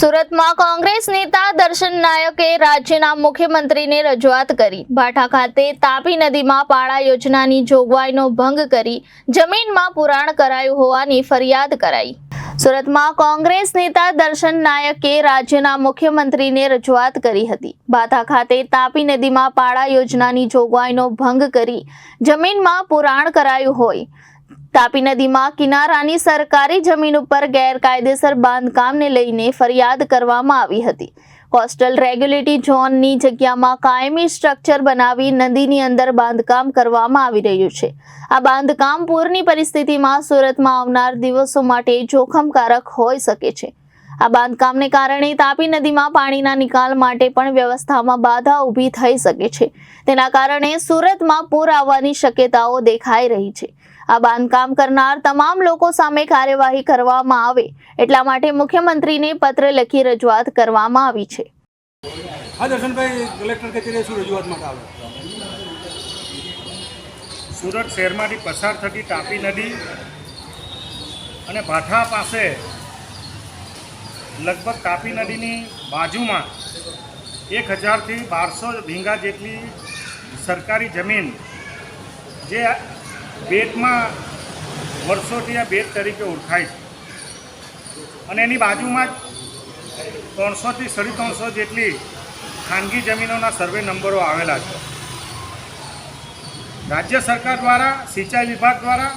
સુરતમાં કોંગ્રેસ નેતા દર્શન નાયકે રાજ્યના મુખ્યમંત્રીને રજૂઆત કરી. ભાઠા ખાતે તાપી નદીમાં પાળા યોજનાની જોગવાઈનો ભંગ કરી જમીનમાં પુરાણ કરાયું હોવાની ફરિયાદ કરાઈ. સુરતમાં કોંગ્રેસ નેતા દર્શન નાયકે રાજ્યના મુખ્યમંત્રીને રજૂઆત કરી હતી. ભાઠા ખાતે તાપી નદીમાં પાળા યોજનાની જોગવાઈનો ભંગ કરી જમીનમાં પુરાણ કરાયું હોય. તાપી નદીમાં કિનારાની સરકારી જમીન ઉપર ગેરકાયદેસર બાંધકામને લઈને ફરિયાદ કરવામાં આવી હતી. કોસ્ટલ રેગ્યુલેટરી ઝોનની જગ્યામાં કાયમી સ્ટ્રક્ચર બનાવી નદીની અંદર બાંધકામ કરવામાં આવી રહ્યું છે. આ બાંધકામ પૂરની પરિસ્થિતિમાં સુરતમાં આવનાર દિવસો માટે જોખમકારક હોઈ શકે છે. આ બાંધકામને કારણે તાપી નદીમાં પાણીના નિકાલ માટે પણ વ્યવસ્થામાં બાધા ઊભી થઈ શકે છે. તેના કારણે સુરતમાં પૂર આવવાની શક્યતાઓ દેખાઈ રહી છે. આ બાંધકામ કરનાર તમામ લોકો સામે કાર્યવાહી કરવામાં આવે એટલા માટે મુખ્યમંત્રીને પત્ર લખી રજૂઆત કરવામાં આવી છે. હા દર્શનભાઈ કલેક્ટર કચેરીએ શું રજૂઆત માટે આવે? સુરત શહેરમાંથી પસાર થતી તાપી નદી અને ભાઠા પાસે લગભગ તાપી નદીની બાજુમાં એક હજારથી બારસો વીંગા જેટલી સરકારી જમીન જે બેટમાં વર્ષોથી આ બેટ તરીકે ઓળખાય છે. અને એની બાજુમાં જ ત્રણસોથી સાડી ત્રણસો જેટલી ખાનગી જમીનોના સર્વે નંબરો આવેલા છે. રાજ્ય સરકાર દ્વારા, સિંચાઈ વિભાગ દ્વારા,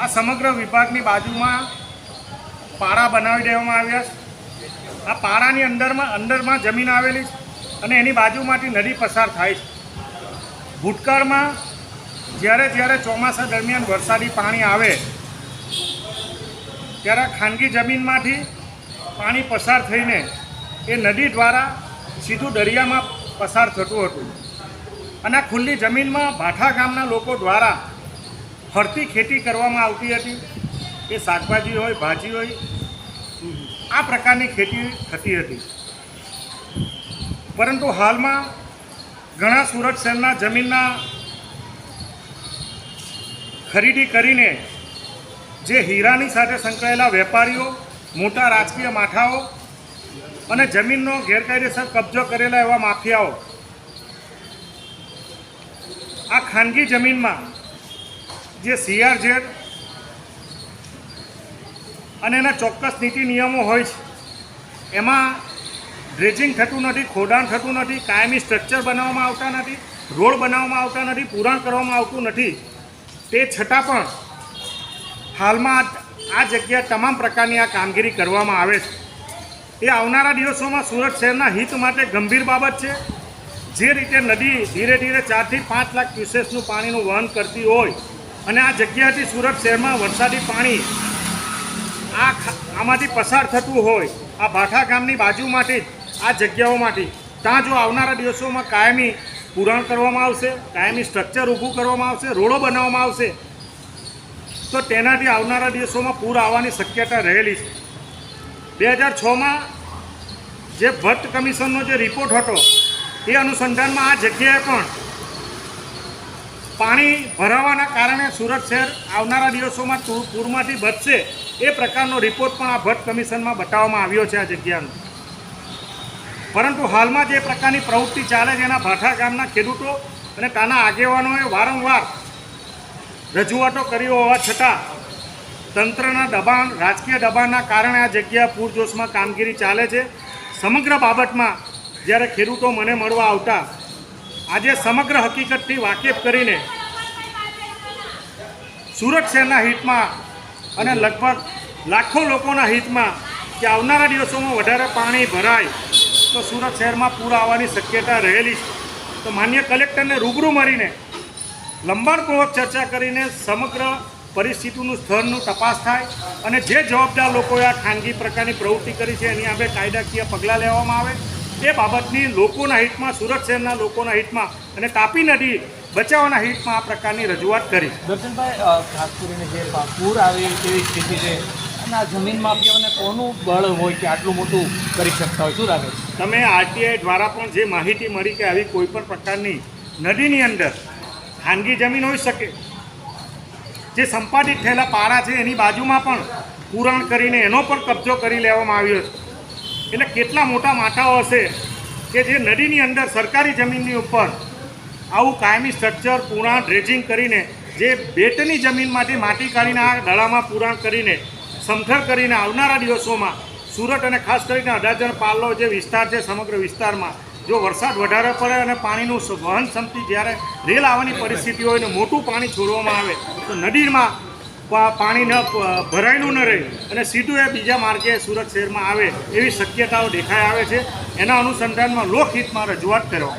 આ સમગ્ર વિભાગની બાજુમાં પાળા બનાવી દેવામાં આવ્યા છે. આ પાળાની અંદરમાં અંદરમાં જમીન આવેલી છે અને એની બાજુમાંથી નદી પસાર થાય છે. ભૂતકાળમાં જ્યારે જ્યારે ચોમાસા દરમિયાન વરસાદી પાણી આવે, ત્યારે ખાનગી જમીનમાંથી પાણી પસાર થઈને એ નદી દ્વારા સીધું દરિયામાં પસાર થતું હતું. અને ખુલ્લી જમીનમાં ભાઠા ગામના લોકો દ્વારા ફરતી ખેતી કરવામાં આવતી હતી. એ શાકભાજી હોય, ભાજી હોય, આ પ્રકારની ખેતી થતી હતી. પરંતુ હાલમાં ઘણા સુરત શહેરના જમીનના ખરીદી કરીને જે હીરાની સાથે સંકળાયેલા વેપારીઓ, મોટા રાજકીય માથાઓ અને જમીનનો ગેરકાયદેસર કબજો કરેલા એવા માફિયાઓ, આ ખાનગી જમીનમાં જે સીઆરઝેડ અને એના ચોક્કસ નીતિ નિયમો હોય છે, એમાં ડ્રેજિંગ થતું નથી ખોડાણ થતું નથી, કાયમી સ્ટ્રક્ચર બનાવવામાં આવતા નથી, રોડ બનાવવામાં આવતા નથી, પુરાણ કરવામાં આવતું નથી તે છતાં પણ હાલમાં આ જગ્યાએ તમામ પ્રકારની આ કામગીરી કરવામાં આવે છે. એ આવનારા દિવસોમાં સુરત શહેરના હિત માટે ગંભીર બાબત છે. જે રીતે નદી ધીરે ધીરે ચારથી પાંચ લાખ ક્યુસેસનું પાણીનું વહન કરતી હોય અને આ જગ્યાથી સુરત શહેરમાં વરસાદી પાણી આ આમાંથી પસાર થતું હોય, આ ભાઠા ગામની બાજુમાંથી આ જગ્યાઓમાંથી ત્યાં જો આવનારા દિવસોમાં કાયમી પુરાણ કરવામાં આવશે, કાયમી સ્ટ્રક્ચર ઊભું કરવામાં આવશે, રોડો બનાવવામાં આવશે, તો તેનાથી આવનારા દિવસોમાં પૂર આવવાની શક્યતા રહેલી છે. બે હજાર છમાં જે ભટ્ટ કમિશનનો જે રિપોર્ટ હતો, એ અનુસંધાનમાં આ જગ્યાએ પણ પાણી ભરાવાના કારણે સુરત શહેર આવનારા દિવસોમાં પૂરમાંથી બચશે એ પ્રકારનો રિપોર્ટ પણ આ ભટ્ટ કમિશનમાં બતાવવામાં આવ્યો છે આ જગ્યાનો. પરંતુ હાલમાં જે પ્રકારની પ્રવૃત્તિ ચાલે છે એના ભાઠા ગામના ખેડૂતો અને તાના આગેવાનોએ વારંવાર રજૂઆતો કરી હોવા છતાં તંત્રના દબાણ, રાજકીય દબાણના કારણે આ જગ્યા પૂરજોશમાં કામગીરી ચાલે છે. સમગ્ર બાબતમાં જ્યારે ખેડૂતો મને મળવા આવતા, આજે સમગ્ર હકીકતથી વાકેફ કરીને સુરત શહેરના હિતમાં અને લગભગ લાખો લોકોના હિતમાં કે આવનારા દિવસોમાં વધારે પાણી ભરાય તો સુરત શહેરમાં પૂર આવવાની શક્યતા રહેલી છે. તો માન્ય કલેક્ટરને રૂબરૂ મળીને લંબાણપૂર્વક ચર્ચા કરીને સમગ્ર પરિસ્થિતિનું સ્થળનું તપાસ થાય અને જે જવાબદાર લોકોએ આ ખાનગી પ્રકારની પ્રવૃત્તિ કરી છે એની આપણે કાયદાકીય પગલાં લેવામાં આવે એ બાબતની લોકોના હિતમાં, સુરત શહેરના લોકોના હિતમાં અને તાપી નદી બચાવવાના હિતમાં આ પ્રકારની રજૂઆત કરી. દર્શનભાઈ ખાસ કરીને જે પૂર આવે તેવી સ્થિતિ છે અને આ જમીન માફિયાઓને કોનું બળ હોય કે આટલું મોટું કરી શકતા હોય, શું લાગે તમે આરટીઆઈ દ્વારા પણ જે માહિતી મળી કે આવી કોઈ પણ પ્રકારની નદીની અંદર ખાનગી જમીન હોઈ શકે, જે સંપાદિત થયેલા પારા છે એની બાજુમાં પણ પુરાણ કરીને એનો પણ કબજો કરી લેવામાં આવ્યો છે. એટલે કેટલા મોટા માથાઓ હશે કે જે નદીની અંદર સરકારી જમીનની ઉપર આવું કાયમી સ્ટ્રક્ચર, પુરાણ, ડ્રેજિંગ કરીને જે બેટની જમીનમાંથી માટી કાઢીને આ દડામાં પુરાણ કરીને સમથર કરીને આવનારા દિવસોમાં સુરત અને ખાસ કરીને અડાજણ પાલો જે વિસ્તાર છે, સમગ્ર વિસ્તારમાં જો વરસાદ વધારે પડે અને પાણીનું વહન ક્ષમતી જ્યારે રેલ આવવાની પરિસ્થિતિ હોય ને મોટું પાણી છોડવામાં આવે, તો નદીમાં પાણી ન ભરાયેલું ન રહે અને સીધું એ બીજા માર્ગે સુરત શહેરમાં આવે એવી શક્યતાઓ દેખાઈ આવે છે. એના અનુસંધાનમાં લોકહિતમાં રજૂઆત કરવા